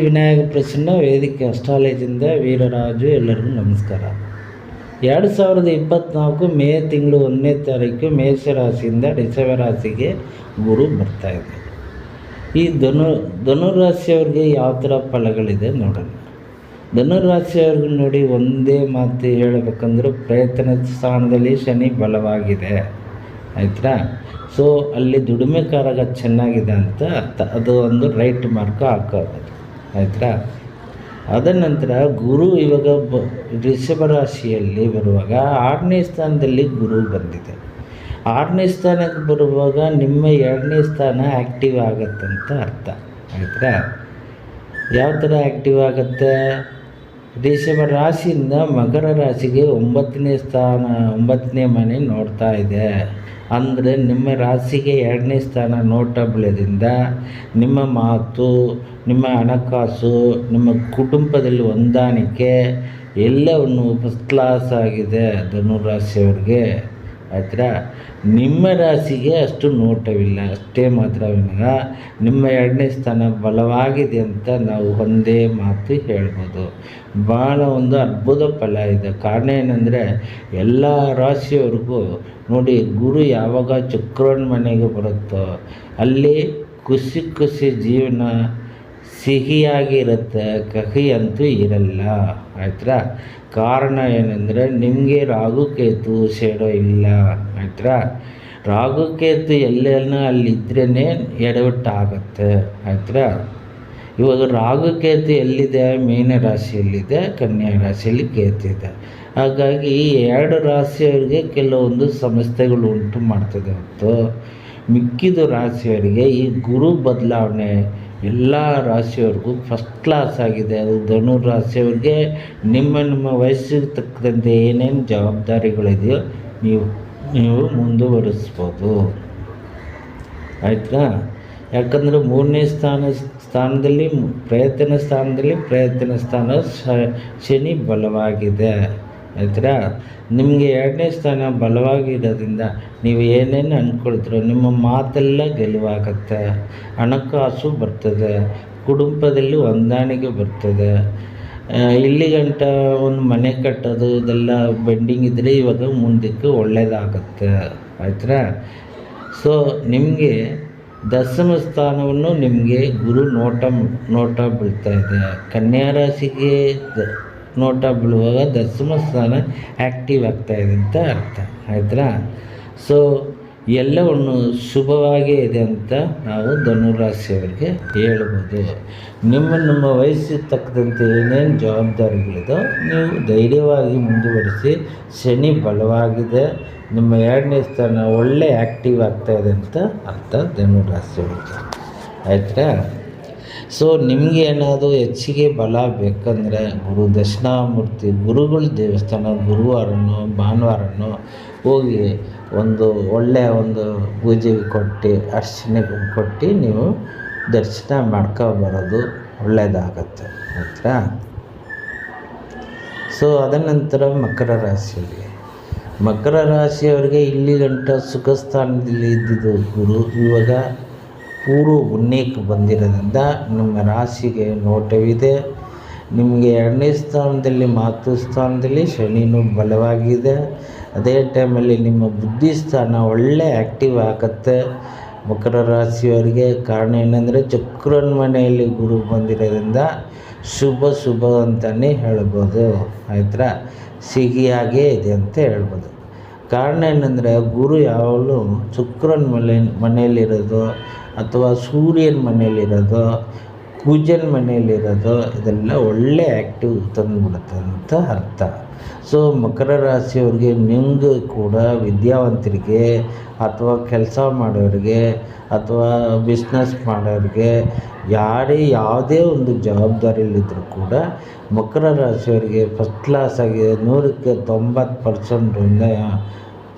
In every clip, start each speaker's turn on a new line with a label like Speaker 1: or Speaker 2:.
Speaker 1: ವಿನಾಯಕ ಪ್ರಸನ್ನ ವೇದಿಕೆ ಅಸ್ಟ್ರಾಲಜಿಯಿಂದ ವೀರರಾಜು ಎಲ್ಲರಿಗೂ ನಮಸ್ಕಾರ. ಎರಡು ಸಾವಿರದ ಇಪ್ಪತ್ತ್ನಾಲ್ಕು ಮೇ ತಿಂಗಳು ಒಂದನೇ ತಾರೀಕು ಮೇಷರಾಶಿಯಿಂದ ರಾಶಿಗೆ ಗುರು ಬರ್ತಾ ಇದೆ. ಈ ಧನು, ಧನುರಾಶಿಯವ್ರಿಗೆ ಯಾವ ಥರ ಫಲಗಳಿದೆ ನೋಡೋಣ. ಧನುರಾಶಿಯವ್ರಿಗೆ ನೋಡಿ ಒಂದೇ ಮಾತು ಹೇಳಬೇಕಂದ್ರೆ ಪ್ರಯತ್ನ ಸ್ಥಾನದಲ್ಲಿ ಶನಿ ಬಲವಾಗಿದೆ. ಆಯ್ತಾ ಸೊ ಅಲ್ಲಿ ದುಡಿಮೆ ಕಾರಾಗ ಚೆನ್ನಾಗಿದೆ ಅಂತ ಅರ್ಥ ಅದು ಒಂದು ರೈಟ್ ಮಾರ್ಕ್ ಹಾಕೋದು ಆಯ್ತಾ? ಅದ ನಂತರ ಗುರು ಇವಾಗ ಬ, ವೃಷಭ ರಾಶಿಯಲ್ಲಿ ಬರುವಾಗ ಆರನೇ ಸ್ಥಾನದಲ್ಲಿ ಗುರು ಬಂದಿದೆ. ಆರನೇ ಸ್ಥಾನಕ್ಕೆ ಬರುವಾಗ ನಿಮ್ಮ ಎರಡನೇ ಸ್ಥಾನ ಆ್ಯಕ್ಟಿವ್ ಆಗತ್ತಂತ ಅರ್ಥ. ಆಯ್ತಾ? ಯಾವ ಥರ ಆ್ಯಕ್ಟಿವ್ ಆಗುತ್ತೆ? ರಿಷಭ ರಾಶಿಯಿಂದ ಮಕರ ರಾಶಿಗೆ ಒಂಬತ್ತನೇ ಸ್ಥಾನ, ಒಂಬತ್ತನೇ ಮನೆ ನೋಡ್ತಾ ಇದೆ. ಅಂದರೆ ನಿಮ್ಮ ರಾಶಿಗೆ ಎರಡನೇ ಸ್ಥಾನ ನೋಟಬಲದಿಂದ ನಿಮ್ಮ ಮಾತು, ನಿಮ್ಮ ಹಣಕಾಸು, ನಿಮ್ಮ ಕುಟುಂಬದಲ್ಲಿ ಹೊಂದಾಣಿಕೆ ಎಲ್ಲವನ್ನು ಫಸ್ಟ್ ಕ್ಲಾಸ್ ಆಗಿದೆ ಧನುರಾಶಿಯವ್ರಿಗೆ. ಆಯ್ತಾ ನಿಮ್ಮ ರಾಶಿಗೆ ಅಷ್ಟು ನೋಟವಿಲ್ಲ, ಅಷ್ಟೇ ಮಾತ್ರ ವಿನಃ ನಿಮ್ಮ ಎರಡನೇ ಸ್ಥಾನ ಬಲವಾಗಿದೆ ಅಂತ ನಾವು ಒಂದೇ ಮಾತು ಹೇಳ್ಬೋದು. ಭಾಳ ಒಂದು ಅದ್ಭುತ ಫಲ ಇದೆ. ಕಾರಣ ಏನಂದರೆ ಎಲ್ಲ ರಾಶಿಯವ್ರಿಗೂ ನೋಡಿ ಗುರು ಯಾವಾಗ ಚಕ್ರವನ್ ಮನೆಗೆ ಬರುತ್ತೋ ಅಲ್ಲಿ ಖುಷಿ ಖುಷಿ ಜೀವನ ಸಿಹಿಯಾಗಿರುತ್ತೆ ಕಹಿ ಅಂತೂ ಇರಲ್ಲ. ಆಯ್ತಾ ಕಾರಣ ಏನಂದರೆ, ನಿಮಗೆ ರಾಹುಕೇತು ಸೇಡೋ ಇಲ್ಲ. ಆಯ್ತಾ ರಾಹುಕೇತು ಎಲ್ಲೆಲ್ಲ ಅಲ್ಲಿದ್ರೇ ಎಡವಟ್ಟಾಗತ್ತೆ. ಆಯ್ತಾ ಇವಾಗ ರಾಹುಕೇತು ಎಲ್ಲಿದೆ? ಮೀನ ರಾಶಿಯಲ್ಲಿದೆ ಕನ್ಯಾ ರಾಶಿಯಲ್ಲಿ ಕೇತಿದೆ. ಹಾಗಾಗಿ ಎರಡು ರಾಶಿಯವರಿಗೆ ಕೆಲವೊಂದು ಸಮಸ್ಯೆಗಳು ಉಂಟು ಮಾಡ್ತದೆ ಹೊತ್ತು ಮಿಕ್ಕಿದ ರಾಶಿಯವರಿಗೆ ಈ ಗುರು ಬದಲಾವಣೆ ಎಲ್ಲ ರಾಶಿಯವ್ರಿಗೂ ಫಸ್ಟ್ ಕ್ಲಾಸ್ ಆಗಿದೆ. ಅದು ಧನು ರಾಶಿಯವ್ರಿಗೆ ನಿಮ್ಮ ನಿಮ್ಮ ವಯಸ್ಸಿಗೆ ತಕ್ಕಂತೆ ಏನೇನು ಜವಾಬ್ದಾರಿಗಳಿದೆಯೋ ನೀವು ನೀವು ಮುಂದುವರಿಸ್ಬೋದು. ಆಯಿತಾ? ಯಾಕಂದರೆ ಮೂರನೇ ಸ್ಥಾನ, ಸ್ಥಾನದಲ್ಲಿ ಪ್ರಯತ್ನ ಸ್ಥಾನದಲ್ಲಿ ಪ್ರಯತ್ನ ಸ್ಥಾನ ಶನಿ ಬಲವಾಗಿದೆ. ಆಯ್ತಾ ನಿಮಗೆ ಎರಡನೇ ಸ್ಥಾನ ಬಲವಾಗಿರೋದ್ರಿಂದ ನೀವು ಏನೇನು ಅಂದ್ಕೊಳ್ತೀರೋ ನಿಮ್ಮ ಮಾತೆಲ್ಲ ಗೆಲುವಾಗತ್ತೆ. ಹಣಕಾಸು ಬರ್ತದೆ, ಕುಟುಂಬದಲ್ಲಿ ಹೊಂದಾಣಿಕೆ ಬರ್ತದೆ. ಇಲ್ಲಿ ಗಂಟ ಒಂದು ಮನೆ ಕಟ್ಟೋದು, ಇದೆಲ್ಲ ಬೆಂಡಿಂಗ್ ಇದ್ದರೆ ಇವಾಗ ಮುಂದಕ್ಕೆ ಒಳ್ಳೆಯದಾಗತ್ತೆ ಆಯ್ತಾ ಸೊ ನಿಮಗೆ ದಶಮ ಸ್ಥಾನವನ್ನು ನಿಮಗೆ ಗುರು ನೋಟ ನೋಟ ಬೀಳ್ತಾ ಇದೆ. ಕನ್ಯಾ ರಾಶಿಗೆ ನೋಟ ಬೀಳುವಾಗ ದಶಮ ಸ್ಥಾನ ಆ್ಯಕ್ಟಿವ್ ಆಗ್ತಾ ಇದೆ ಅಂತ ಅರ್ಥ. ಆಯ್ತಾ ಸೊ ಎಲ್ಲವನ್ನು ಶುಭವಾಗೇ ಇದೆ ಅಂತ ನಾವು ಧನುರಾಶಿಯವರಿಗೆ ಹೇಳ್ಬೋದು. ನಿಮ್ಮ ನಿಮ್ಮ ವಯಸ್ಸಿಗೆ ತಕ್ಕಂತೆ ಏನೇನು ಜವಾಬ್ದಾರಿಗಳಿದೋ ನೀವು ಧೈರ್ಯವಾಗಿ ಮುಂದುವರಿಸಿ, ಶನಿ ಬಲವಾಗಿದೆ, ನಿಮ್ಮ ಎರಡನೇ ಸ್ಥಾನ ಒಳ್ಳೆ ಆ್ಯಕ್ಟಿವ್ ಆಗ್ತಾಯಿದೆ ಅಂತ ಅರ್ಥ ಧನುರಾಶಿಯವರಿಗೆ. ಆಯ್ತಾ ಸೊ ನಿಮಗೆ ಏನಾದರೂ ಹೆಚ್ಚಿಗೆ ಬಲ ಬೇಕಂದರೆ ಗುರು ದಕ್ಷಿಣಾಮೂರ್ತಿ, ಗುರುಗಳ ದೇವಸ್ಥಾನ, ಗುರುವಾರನೋ, ಭಾನುವಾರನೋ ಹೋಗಿ ಒಂದು ಒಳ್ಳೆಯ ಒಂದು ಪೂಜೆ ಕೊಟ್ಟು, ಅರ್ಚನೆ ಕೊಟ್ಟು ನೀವು ದರ್ಶನ ಮಾಡ್ಕೊಬರೋದು ಒಳ್ಳೆಯದಾಗತ್ತೆ ಹತ್ರ ಸೊ ಅದ ನಂತರ ಮಕರ ರಾಶಿಯಲ್ಲಿ. ಮಕರ ರಾಶಿಯವರಿಗೆ ಇಲ್ಲಿ ಗಂಟ ಸುಖ ಸ್ಥಾನದಲ್ಲಿ ಇದ್ದಿದ್ದು ಗುರು. ಇವಾಗ ಪೂರ್ವ ಪುಣ್ಯಕ್ಕೆ ಬಂದಿರೋದ್ರಿಂದ ನಿಮ್ಮ ರಾಶಿಗೆ ನೋಟವಿದೆ. ನಿಮಗೆ ಎರಡನೇ ಸ್ಥಾನದಲ್ಲಿ ಮಾತೃ ಸ್ಥಾನದಲ್ಲಿ ಶನಿನೂ ಬಲವಾಗಿದೆ. ಅದೇ ಟೈಮಲ್ಲಿ ನಿಮ್ಮ ಬುದ್ಧಿ ಸ್ಥಾನ ಒಳ್ಳೆ ಆ್ಯಕ್ಟಿವ್ ಆಗುತ್ತೆ. ಮಕರ ರಾಶಿಯವರಿಗೆ ಕಾರಣ ಏನಂದರೆ ಚಕ್ರನ ಮನೆಯಲ್ಲಿ ಗುರು ಬಂದಿರೋದ್ರಿಂದ ಶುಭ ಶುಭ ಅಂತಲೇ ಹೇಳ್ಬೋದು. ಆಯ್ತಾ ಸಿಹಿಯಾಗೇ ಇದೆ ಅಂತ ಹೇಳ್ಬೋದು. ಕಾರಣ ಏನಂದರೆ ಗುರು ಯಾವಾಗಲೂ ಶುಕ್ರನ ಮನೆ ಮನೆಯಲ್ಲಿರೋದು ಅಥವಾ ಸೂರ್ಯನ ಮನೆಯಲ್ಲಿರೋದು ಕುಜನ ಮನೆಯಲ್ಲಿರೋದು, ಇದೆಲ್ಲ ಒಳ್ಳೆ ಆ್ಯಕ್ಟಿವ್ ತಂದುಬಿಡುತ್ತೆ ಅಂತ ಅರ್ಥ. ಸೊ ಮಕರ ರಾಶಿಯವ್ರಿಗೆ ನಿಮಗೂ ಕೂಡ ವಿದ್ಯಾವಂತರಿಗೆ ಅಥವಾ ಕೆಲಸ ಮಾಡೋರಿಗೆ ಅಥವಾ ಬಿಸ್ನೆಸ್ ಮಾಡೋರಿಗೆ, ಯಾರೇ ಯಾವುದೇ ಒಂದು ಜವಾಬ್ದಾರಿಯಲ್ಲಿದ್ದರೂ ಕೂಡ ಮಕರ ರಾಶಿಯವರಿಗೆ ಫಸ್ಟ್ ಕ್ಲಾಸ್ ಆಗಿದೆ ನೂರಕ್ಕೆ ತೊಂಬತ್ತು ಪರ್ಸೆಂಟಿಂದ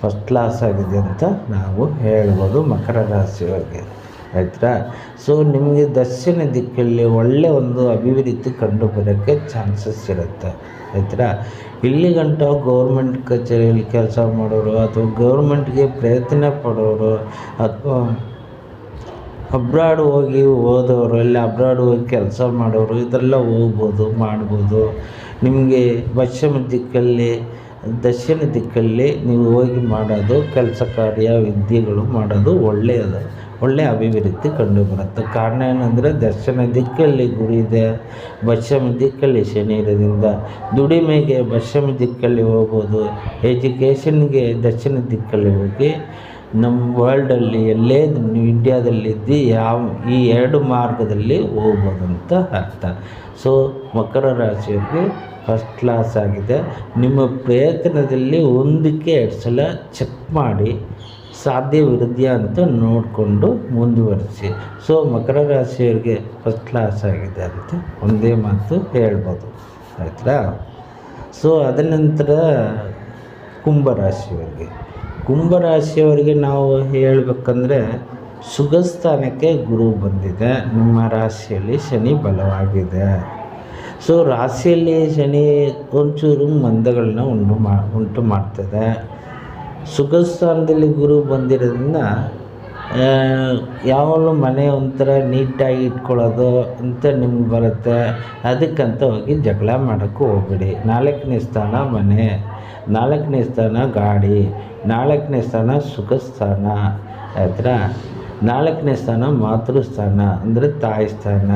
Speaker 1: ಫಸ್ಟ್ ಕ್ಲಾಸ್ ಆಗಿದೆ ಅಂತ ನಾವು ಹೇಳ್ಬೋದು ಮಕರ ರಾಶಿಯವರಿಗೆ. ಆಯ್ತಾ ಸೊ ನಿಮಗೆ ದಕ್ಷಿಣ ದಿಕ್ಕಲ್ಲಿ ಒಳ್ಳೆಯ ಒಂದು ಅಭಿವೃದ್ಧಿ ಕಂಡು ಬರೋಕ್ಕೆ ಚಾನ್ಸಸ್ ಇರುತ್ತೆ ಆಯ್ತಾ ಇಲ್ಲಿ ಗಂಟ ಗೌರ್ಮೆಂಟ್ ಕಚೇರಿಯಲ್ಲಿ ಕೆಲಸ ಮಾಡೋರು ಅಥವಾ ಗೌರ್ಮೆಂಟ್ಗೆ ಪ್ರಯತ್ನ ಪಡೋರು ಅಥವಾ ಅಬ್ರಾಡ್ ಹೋಗಿ ಓದೋರು, ಇಲ್ಲ ಅಬ್ರಾಡ್ ಹೋಗಿ ಕೆಲಸ ಮಾಡೋರು, ಇದೆಲ್ಲ ಹೋಗ್ಬೋದು, ಮಾಡ್ಬೋದು. ನಿಮಗೆ ಪಶ್ಚಿಮ ದಿಕ್ಕಲ್ಲಿ ದಕ್ಷಿಣ ದಿಕ್ಕಲ್ಲಿ ನೀವು ಹೋಗಿ ಮಾಡೋದು, ಕೆಲಸ ಕಾರ್ಯ, ವಿದ್ಯೆಗಳು ಮಾಡೋದು ಒಳ್ಳೆಯದು. ಒಳ್ಳೆಯ ಅಭಿವೃದ್ಧಿ ಕಂಡು ಬರುತ್ತೆ. ಕಾರಣ ಏನಂದರೆ ದರ್ಶನ ದಿಕ್ಕಲ್ಲಿ ಗುರು ಇದೆ ಪಶ್ಚಿಮ ದಿಕ್ಕಲ್ಲಿ ಶನಿ ಇರೋದ್ರಿಂದ ದುಡಿಮೆಗೆ ಪಶ್ಚಿಮ ದಿಕ್ಕಲ್ಲಿ ಹೋಗ್ಬೋದು. ಎಜುಕೇಷನ್ಗೆ ದಕ್ಷಿಣ ದಿಕ್ಕಲ್ಲಿ ಹೋಗಿ ನಮ್ಮ ವರ್ಲ್ಡಲ್ಲಿ ಎಲ್ಲೇ ನೀವು ಇಂಡ್ಯಾದಲ್ಲಿದ್ದು ಯಾವ ಈ ಎರಡು ಮಾರ್ಗದಲ್ಲಿ ಹೋಗ್ಬೋದು ಅಂತ ಅರ್ಥ. ಸೊ ಮಕರ ರಾಶಿಯವರಿಗೆ ಫಸ್ಟ್ ಕ್ಲಾಸ್ ಆಗಿದೆ. ನಿಮ್ಮ ಪ್ರಯತ್ನದಲ್ಲಿ ಒಂದಕ್ಕೆ ಎರಡು ಸಲ ಚೆಕ್ ಮಾಡಿ. ಸಾಧ್ಯವಿರುದೆಯಾ ಅಂತ ನೋಡಿಕೊಂಡು ಮುಂದುವರಿಸಿ. ಸೊ, ಮಕರ ರಾಶಿಯವರಿಗೆ ಫಸ್ಟ್ ಕ್ಲಾಸ್ ಆಗಿದೆ ಅಂತ ಒಂದೇ ಮಾತು ಹೇಳ್ಬೋದು. ಆಯ್ತಾ? ಸೊ, ಅದ ನಂತರ ಕುಂಭರಾಶಿಯವರಿಗೆ ಕುಂಭರಾಶಿಯವರಿಗೆ ನಾವು ಹೇಳಬೇಕಂದ್ರೆ ಸುಗಸ್ಥಾನಕ್ಕೆ ಗುರು ಬಂದಿದೆ. ನಿಮ್ಮ ರಾಶಿಯಲ್ಲಿ ಶನಿ ಬಲವಾಗಿದೆ. ಸೊ, ರಾಶಿಯಲ್ಲಿ ಶನಿ ಒಂಚೂರು ಮಂದಗಳನ್ನ ಉಂಟು ಮಾ, ಉಂಟು ಮಾಡ್ತದೆ. ಸುಖಸ್ಥಾನದಲ್ಲಿ ಗುರು ಬಂದಿರೋದ್ರಿಂದ ಯಾವಾಗಲೂ ಮನೆ ಒಂಥರ ನೀಟಾಗಿ ಇಟ್ಕೊಳ್ಳೋದು ಅಂತ ನಿಮ್ಗೆ ಬರುತ್ತೆ. ಅದಕ್ಕಂತ ಹೋಗಿ ಜಗಳ ಮಾಡೋಕ್ಕೂ ಹೋಗ್ಬೇಡಿ. ನಾಲ್ಕನೇ ಸ್ಥಾನ ಮನೆ, ನಾಲ್ಕನೇ ಸ್ಥಾನ ಗಾಡಿ, ನಾಲ್ಕನೇ ಸ್ಥಾನ ಸುಖ ಸ್ಥಾನ ನಾಲ್ಕನೇ ಸ್ಥಾನ ಮಾತೃಸ್ಥಾನ ಅಂದರೆ ತಾಯಿ ಸ್ಥಾನ.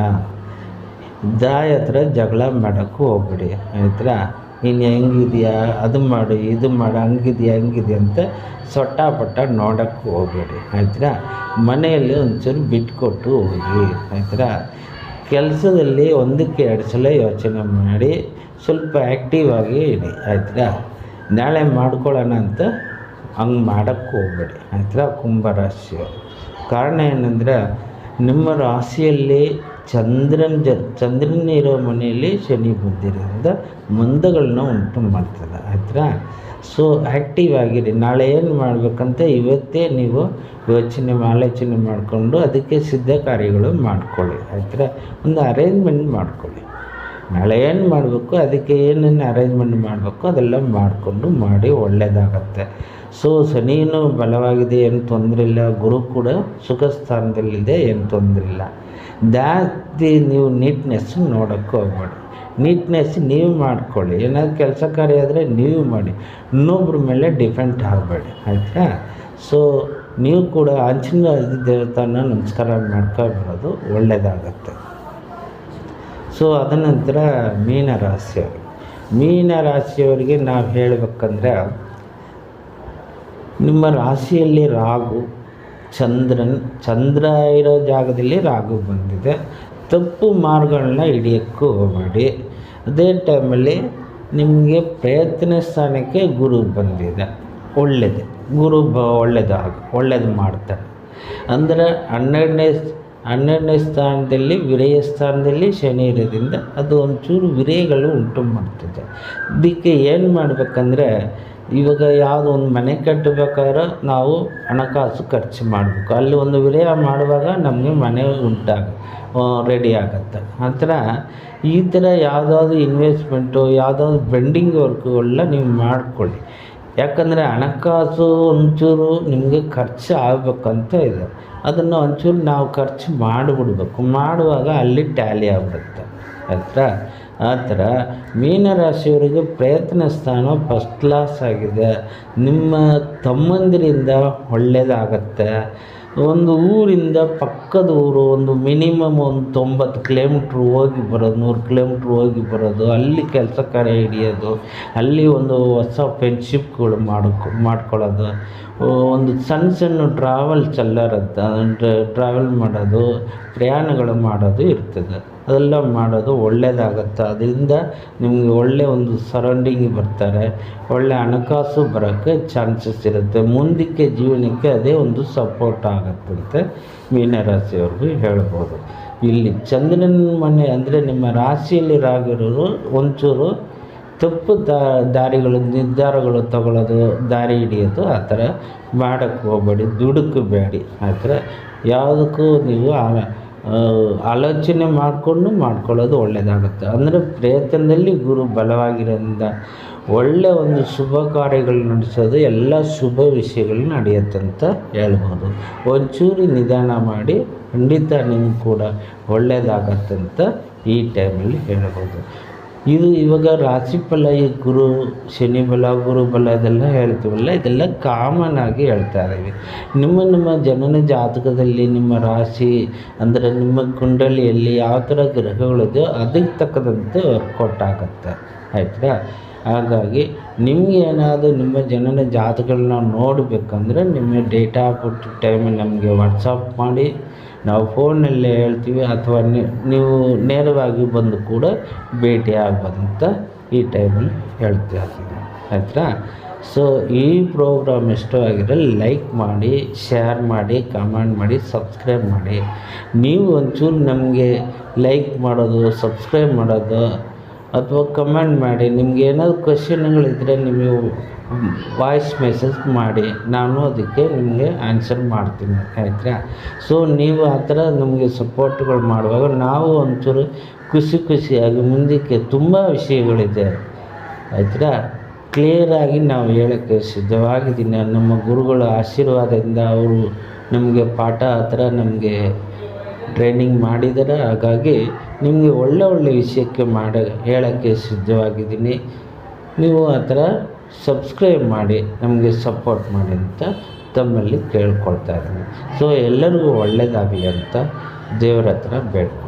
Speaker 1: ತಾಯಿ ಹತ್ರ ಜಗಳ ಮಾಡೋಕ್ಕೂ ಹೋಗ್ಬೇಡಿ, ಆಯ್ತಾ? ನೀನು ಹೆಂಗಿದೆಯಾ? ಅದು ಮಾಡು ಇದು ಮಾಡು, ಹಂಗಿದೆಯಾ ಹಂಗಿದೆಯಾ ಅಂತ ಸೊಟ್ಟ ಪಟ್ಟ ನೋಡೋಕ್ಕೆ ಹೋಗ್ಬೇಡಿ ಆಯ್ತಾ ಮನೆಯಲ್ಲಿ ಒಂಚೂರು ಬಿಟ್ಕೊಟ್ಟು ಹೋಗಿ ಆಯ್ತಾ ಕೆಲಸದಲ್ಲಿ ಒಂದಕ್ಕೆ ಎರಡು ಸಲ ಯೋಚನೆ ಮಾಡಿ ಸ್ವಲ್ಪ ಆ್ಯಕ್ಟಿವ್ ಆಗಿ ಇಡಿ ಆಯ್ತಾ ನಾಳೆ ಮಾಡ್ಕೊಳ್ಳೋಣ ಅಂತ ಹಂಗೆ ಮಾಡೋಕ್ಕೆ ಹೋಗ್ಬೇಡಿ ಆಯ್ತಾ ಕುಂಭರಾಶಿಯವರು ಕಾರಣ ಏನಂದರೆ, ನಿಮ್ಮ ರಾಶಿಯಲ್ಲಿ ಚಂದ್ರನ ಜ, ಚಂದ್ರನ ಇರೋ ಮನೆಯಲ್ಲಿ ಶನಿ ಬಂದಿರೋದ್ರಿಂದ ಮಂದಗಳನ್ನ ಉಂಟು ಮಾಡ್ತದೆ ಆಯ್ತಾ ಸೊ ಆ್ಯಕ್ಟಿವ್ ಆಗಿರಿ. ನಾಳೆ ಏನು ಮಾಡಬೇಕಂತ? ಇವತ್ತೇ ನೀವು ಯೋಚನೆ, ಆಲೋಚನೆ ಮಾಡಿಕೊಂಡು ಅದಕ್ಕೆ ಸಿದ್ಧ ಕಾರ್ಯಗಳು ಮಾಡ್ಕೊಳ್ಳಿ ಆಯ್ತಾ ಒಂದು ಅರೇಂಜ್ಮೆಂಟ್ ಮಾಡ್ಕೊಳ್ಳಿ. ನಾಳೆ ಏನು ಮಾಡಬೇಕು? ಅದಕ್ಕೆ ಏನೇನು ಅರೇಂಜ್ಮೆಂಟ್ ಮಾಡಬೇಕು? ಅದೆಲ್ಲ ಮಾಡಿಕೊಂಡು ಮಾಡಿ ಒಳ್ಳೆಯದಾಗತ್ತೆ ಸೊ ಶನಿನೂ ಬಲವಾಗಿದೆ, ಏನು ತೊಂದರೆ ಇಲ್ಲ ಗುರು ಕೂಡ ಸುಖ ಸ್ಥಾನದಲ್ಲಿದೆ ಏನು ತೊಂದರೆ ಇಲ್ಲ ಜಾಸ್ತಿ ನೀವು ನೀಟ್ನೆಸ್ ನೋಡೋಕ್ಕೆ ಹೋಗ್ಬೇಡಿ. ನೀಟ್ನೆಸ್ ನೀವು ಮಾಡ್ಕೊಳ್ಳಿ. ಏನಾದ್ರು ಕೆಲಸ ಕಾರ್ಯ ಆದರೆ ನೀವು ಮಾಡಿ. ಇನ್ನೊಬ್ಬರ ಮೇಲೆ ಡಿಪೆಂಡ್ ಆಗಬೇಡಿ. ಆಯಿತಾ? ಸೊ ನೀವು ಕೂಡ ಅಂಚಿನ ದೇವತಾನ ನಮಸ್ಕಾರ ಮಾಡ್ಕೊಬರೋದು ಒಳ್ಳೆಯದಾಗತ್ತೆ ಸೊ ಅದನಂತರ ಮೀನ ರಾಶಿಯವರು ಮೀನ ರಾಶಿಯವರಿಗೆ ನಾವು ಹೇಳಬೇಕಂದ್ರೆ, ನಿಮ್ಮ ರಾಶಿಯಲ್ಲಿ ರಾಗು ಚಂದ್ರನ್, ಚಂದ್ರ ಇರೋ ಜಾಗದಲ್ಲಿ ರಾಗು ಬಂದಿದೆ. ತಪ್ಪು ಮಾರ್ಗಗಳನ್ನ ಹಿಡಿಯೋಕ್ಕೂ ಹೋಗಬೇಡಿ. ಅದೇ ಟೈಮಲ್ಲಿ ನಿಮಗೆ ಪ್ರಯತ್ನ ಸ್ಥಾನಕ್ಕೆ ಗುರು ಬಂದಿದೆ. ಒಳ್ಳೆಯದು ಗುರು ಬ ಒಳ್ಳೆಯದಾಗ ಒಳ್ಳೇದು ಮಾಡ್ತಾನೆ ಅಂದರೆ ಹನ್ನೆರಡನೇ ಹನ್ನೆರಡನೇ ಸ್ಥಾನದಲ್ಲಿ, ವಿರಯ ಸ್ಥಾನದಲ್ಲಿ ಶನಿ ಇರೋದ್ರಿಂದ ಅದು ಒಂಚೂರು ವಿರಯಗಳು ಉಂಟು ಮಾಡ್ತದೆ. ಇದಕ್ಕೆ ಏನು ಮಾಡಬೇಕಂದ್ರೆ ಇವಾಗ ಯಾವುದು ಒಂದು ಮನೆ ಕಟ್ಟಬೇಕಾದ್ರೆ ನಾವು ಹಣಕಾಸು ಖರ್ಚು ಮಾಡಬೇಕು. ಅಲ್ಲಿ ಒಂದು ವಿರಯ ಮಾಡುವಾಗ ನಮಗೆ ಮನೆ ಉಂಟಾಗ ರೆಡಿ ಆಗುತ್ತೆ. ಆ ಥರ ಈ ಥರ ಯಾವುದಾದ್ರು ಇನ್ವೆಸ್ಟ್ಮೆಂಟು ಯಾವುದಾದ್ರು ಬೆಂಡಿಂಗ್ ವರ್ಕ್ಗಳನ್ನ ನೀವು ಮಾಡಿಕೊಳ್ಳಿ. ಯಾಕಂದರೆ ಹಣಕಾಸು ಒಂಚೂರು ನಿಮಗೆ ಖರ್ಚು ಆಗಬೇಕಂತ ಇದೆ. ಅದನ್ನು ಒಂಚೂರು ನಾವು ಖರ್ಚು ಮಾಡಿಬಿಡ್ಬೇಕು. ಮಾಡುವಾಗ ಅಲ್ಲಿ ಟ್ಯಾಲಿ ಆಗ್ಬಿಡುತ್ತೆ. ಆಯ್ತಾ? ಆ ಥರ ಮೀನರಾಶಿಯವರಿಗೆ ಪ್ರಯತ್ನ ಸ್ಥಾನ ಫಸ್ಟ್ ಕ್ಲಾಸ್ ಆಗಿದೆ. ನಿಮ್ಮ ತಮ್ಮಂದಿರಿಂದ ಒಳ್ಳೆಯದಾಗತ್ತೆ ಒಂದು ಊರಿಂದ ಪಕ್ಕದ ಊರು, ಒಂದು ಮಿನಿಮಮ್ ಒಂದು ತೊಂಬತ್ತು ಕಿಲೋಮೀಟ್ರ್ ಹೋಗಿ ಬರೋದು, ನೂರು ಕಿಲೋಮೀಟ್ರ್ ಹೋಗಿ ಬರೋದು, ಅಲ್ಲಿ ಕೆಲಸ ಕಾರ್ಯ ಹಿಡಿಯೋದು, ಅಲ್ಲಿ ಒಂದು ಹೊಸ ಫ್ರೆಂಡ್ಶಿಪ್ಗಳು ಮಾಡ್ಕೊ, ಮಾಡ್ಕೊಳ್ಳೋದು ಒಂದು ಸಣ್ಣ ಸಣ್ಣ ಟ್ರಾವೆಲ್ಸ್ ಎಲ್ಲ ಟ್ರಾವೆಲ್ ಮಾಡೋದು, ಪ್ರಯಾಣಗಳು ಮಾಡೋದು ಇರ್ತದೆ. ಅದೆಲ್ಲ ಮಾಡೋದು ಒಳ್ಳೆಯದಾಗತ್ತೆ ಅದರಿಂದ ನಿಮಗೆ ಒಳ್ಳೆಯ ಒಂದು ಸರೌಂಡಿಂಗ್ ಬರ್ತಾರೆ. ಒಳ್ಳೆಯ ಹಣಕಾಸು ಬರೋಕ್ಕೆ ಚಾನ್ಸಸ್ ಇರುತ್ತೆ. ಮುಂದಕ್ಕೆ ಜೀವನಕ್ಕೆ ಅದೇ ಒಂದು ಸಪೋರ್ಟ್ ಆಗುತ್ತಂತೆ ಮೀನರಾಶಿಯವ್ರಿಗೂ ಹೇಳ್ಬೋದು. ಇಲ್ಲಿ ಚಂದ್ರನ ಮನೆ ಅಂದರೆ ನಿಮ್ಮ ರಾಶಿಯಲ್ಲಿ ರಾಗಿರೋರು ಒಂಚೂರು ತಪ್ಪು ದಾರಿಗಳು, ನಿರ್ಧಾರಗಳು ತಗೊಳ್ಳೋದು, ದಾರಿ ಹಿಡಿಯೋದು ಆ ಥರ ಮಾಡೋಕ್ಕೆ ಹೋಗಬೇಡಿ. ದುಡುಕಬೇಡಿ ಆ ಥರ ಯಾವುದಕ್ಕೂ ನೀವು ಆಲೋಚನೆ ಮಾಡಿಕೊಂಡು ಮಾಡ್ಕೊಳ್ಳೋದು ಒಳ್ಳೆಯದಾಗುತ್ತೆ ಅಂದರೆ ಪ್ರಯತ್ನದಲ್ಲಿ ಗುರು ಬಲವಾಗಿರೋದ್ರಿಂದ ಒಳ್ಳೆಯ ಒಂದು ಶುಭ ಕಾರ್ಯಗಳು ನಡೆಸೋದು ಎಲ್ಲ ಶುಭ ವಿಷಯಗಳು ನಡೆಯುತ್ತೆ ಅಂತ ಹೇಳ್ಬೋದು. ಒಂಚೂರು ನಿಧಾನ ಮಾಡಿ ಖಂಡಿತ ನಿಮ್ಗೆ ಕೂಡ ಒಳ್ಳೆಯದಾಗತ್ತಂತ ಈ ಟೈಮಲ್ಲಿ ಹೇಳ್ಬೋದು. ಇದು ಇವಾಗ ರಾಶಿಫಲ ಈ ಗುರು, ಶನಿ ಬಲ ಗುರು ಬಲ ಇದೆಲ್ಲ ಹೇಳ್ತೀವಲ್ಲ, ಇದೆಲ್ಲ ಕಾಮನ್ ಆಗಿ ಹೇಳ್ತಾ ಇದ್ದೀವಿ. ನಿಮ್ಮ ನಿಮ್ಮ ಜನನ ಜಾತಕದಲ್ಲಿ, ನಿಮ್ಮ ರಾಶಿ, ಅಂದರೆ ನಿಮ್ಮ ಕುಂಡಲಿಯಲ್ಲಿ ಯಾವ ಥರ ಗ್ರಹಗಳಿದೆಯೋ ಅದಕ್ಕೆ ತಕ್ಕದಂತೆ ವರ್ಕೌಟ್ ಆಗುತ್ತೆ. ಆಯ್ತಾ ಹಾಗಾಗಿ ನಿಮ್ಗೆ ಏನಾದರೂ ನಿಮ್ಮ ಜನನ ಜಾತಕಗಳನ್ನ ನೋಡಬೇಕಂದ್ರೆ ನಿಮ್ಮ ಡೇಟಾ ಆಫ್ ಟೈಮ್ ನಮಗೆ ವಾಟ್ಸಪ್ ಮಾಡಿ, ನಾವು ಫೋನಲ್ಲೇ ಹೇಳ್ತೀವಿ ಅಥವಾ ನೀವು ನೇರವಾಗಿ ಬಂದು ಕೂಡ ಭೇಟಿ ಅಂತ ಈ ಟೈಮಲ್ಲಿ ಹೇಳ್ತೀವಿ ಇದ್ದೀನಿ. ಆಯ್ತಾ ಸೊ ಈ ಪ್ರೋಗ್ರಾಮ್ ಇಷ್ಟವಾಗಿದ್ರೆ ಲೈಕ್ ಮಾಡಿ ಶೇರ್ ಮಾಡಿ ಕಮೆಂಟ್ ಮಾಡಿ ಸಬ್ಸ್ಕ್ರೈಬ್ ಮಾಡಿ. ನೀವು ಒಂಚೂರು ನಮಗೆ ಲೈಕ್ ಮಾಡೋದು ಸಬ್ಸ್ಕ್ರೈಬ್ ಮಾಡೋದು ಅಥವಾ ಕಮೆಂಟ್ ಮಾಡಿ, ನಿಮ್ಗೆ ಏನಾದರೂ ಕ್ವಶನ್ಗಳಿದ್ದರೆ ನಿಮಗೆ ವಾಯ್ಸ್ ಮೆಸೇಜ್ ಮಾಡಿ, ನಾನು ಅದಕ್ಕೆ ನಿಮಗೆ ಆನ್ಸರ್ ಮಾಡ್ತೀನಿ ಆಯಿತಾ ಸೊ ನೀವು ಆ ಥರ ನಮಗೆ ಸಪೋರ್ಟ್ಗಳು ಮಾಡುವಾಗ ನಾವು ಒಂಚೂರು ಖುಷಿ ಖುಷಿಯಾಗಿ ಮುಂದಕ್ಕೆ ತುಂಬ ವಿಷಯಗಳಿದೆ ಆಯ್ತಾ ಕ್ಲಿಯರಾಗಿ ನಾವು ಹೇಳೋಕ್ಕೆ ಸಿದ್ಧವಾಗಿದ್ದೀನಿ. ನಮ್ಮ ಗುರುಗಳ ಆಶೀರ್ವಾದದಿಂದ ಅವರು ನಮಗೆ ಪಾಠ ಆ ನಮಗೆ ಟ್ರೈನಿಂಗ್ ಮಾಡಿದ್ದಾರೆ. ಹಾಗಾಗಿ ನಿಮಗೆ ಒಳ್ಳೆ ಒಳ್ಳೆ ವಿಷಯಕ್ಕೆ ಮಾಡ ಹೇಳೋಕ್ಕೆ ಸಿದ್ಧವಾಗಿದ್ದೀನಿ. ನೀವು ಆ ಥರ ಸಬ್ಸ್ಕ್ರೈಬ್ ಮಾಡಿ, ನಮಗೆ ಸಪೋರ್ಟ್ ಮಾಡಿ ಅಂತ ತಮ್ಮಲ್ಲಿ ಕೇಳ್ಕೊಳ್ತಾ ಇದ್ದೀನಿ. ಸೊ ಎಲ್ಲರಿಗೂ ಒಳ್ಳೆಯದಾಗಲಿ ಅಂತ ದೇವರ ಹತ್ರ ಬೇಡ್ಕೊಂಡು